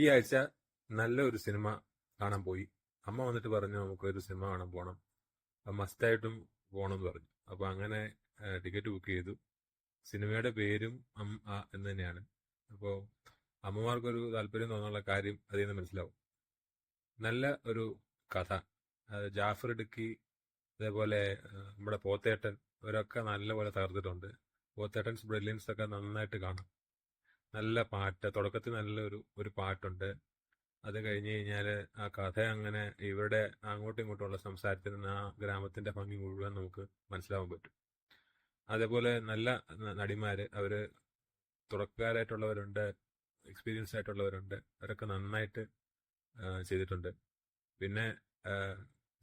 ഈ ആഴ്ച നല്ല ഒരു സിനിമ കാണാൻ പോയി. അമ്മ വന്നിട്ട് പറഞ്ഞു നമുക്ക് ഒരു സിനിമ കാണാൻ പോകണം മസ്റ്റായിട്ടും പോകണം എന്ന് പറഞ്ഞു. അപ്പൊ അങ്ങനെ ടിക്കറ്റ് ബുക്ക് ചെയ്തു. സിനിമയുടെ പേരും എന്ന് തന്നെയാണ്. അപ്പോൾ അമ്മമാർക്കൊരു താല്പര്യം തോന്നാനുള്ള കാര്യം അതിൽ നിന്ന് മനസ്സിലാവും. നല്ല ഒരു കഥ. ജാഫർ ഇടുക്കി അതേപോലെ നമ്മുടെ പോത്തേട്ടൻ ഇവരൊക്കെ നല്ലപോലെ തകർത്തിട്ടുണ്ട്. പോത്തേട്ടൻസ് ബ്രില്യൻസ് ഒക്കെ നന്നായിട്ട് കാണാം. നല്ല പാട്ട് തുടക്കത്തിൽ നല്ലൊരു ഒരു പാട്ടുണ്ട്. അത് കഴിഞ്ഞ് കഴിഞ്ഞാൽ ആ കഥ അങ്ങനെ ഇവരുടെ അങ്ങോട്ടും ഇങ്ങോട്ടുമുള്ള സംസാരത്തിൽ നിന്ന് ആ ഗ്രാമത്തിന്റെ ഭംഗി മുഴുവൻ നമുക്ക് മനസ്സിലാവാൻ പറ്റും. അതേപോലെ നല്ല നടിമാർ അവർ തുടക്കക്കാരായിട്ടുള്ളവരുണ്ട് എക്സ്പീരിയൻസ് ആയിട്ടുള്ളവരുണ്ട് അവരൊക്കെ നന്നായിട്ട് ചെയ്തിട്ടുണ്ട്. പിന്നെ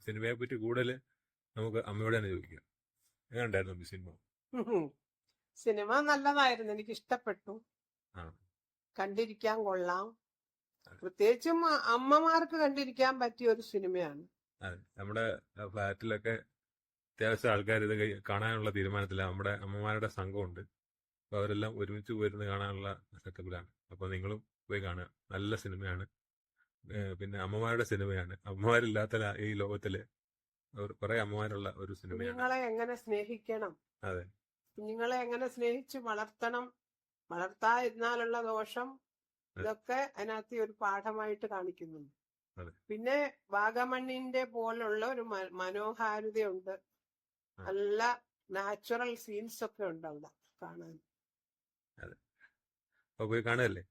സിനിമയെ പറ്റി കൂടുതൽ നമുക്ക് അമ്മയോടെ തന്നെ ചോദിക്കാം. എങ്ങനെയുണ്ടായിരുന്നു ഉണ്ടായിരുന്നു സിനിമ. സിനിമ നല്ലതായിരുന്നു. എനിക്ക് ഇഷ്ടപ്പെട്ടു. കണ്ടിരിക്കാൻ കൊള്ളാം. പ്രത്യേകിച്ചും അമ്മമാർക്ക് കണ്ടിരിക്കാൻ പറ്റിയ ഒരു സിനിമയാണ്. നമ്മുടെ ഫ്ലാറ്റിലൊക്കെ അത്യാവശ്യം ആൾക്കാർ ഇത് കാണാനുള്ള തീരുമാനത്തിലാണ് നമ്മുടെ അമ്മമാരുടെ സംഘമുണ്ട്. അപ്പൊ അവരെല്ലാം ഒരുമിച്ച് പോയിരുന്ന് കാണാനുള്ള സെറ്റപ്പിലാണ്. അപ്പൊ നിങ്ങളും പോയി കാണുക. നല്ല സിനിമയാണ്. പിന്നെ അമ്മമാരുടെ സിനിമയാണ്. അമ്മമാരില്ലാത്ത ഈ ലോകത്തിൽ കുറെ അമ്മമാരുള്ള ഒരു സിനിമയാണ്. കുഞ്ഞുങ്ങളെ എങ്ങനെ സ്നേഹിക്കണം? അതെ. കുഞ്ഞുങ്ങളെ എങ്ങനെ സ്നേഹിച്ച് വളർത്തണം? വളർത്താതിരുന്നാലുള്ള ദോഷം ഇതൊക്കെ അതിനകത്ത് ഒരു പാഠമായിട്ട് കാണിക്കുന്നുണ്ട്. പിന്നെ വാഗമണ്ണിന്റെ പോലുള്ള ഒരു മനോഹാരിതയുണ്ട്. നല്ല നാച്ചുറൽ സീൻസ് ഒക്കെ ഉണ്ട് അവിടെ കാണാൻ. പോയി കാണുകയല്ലേ?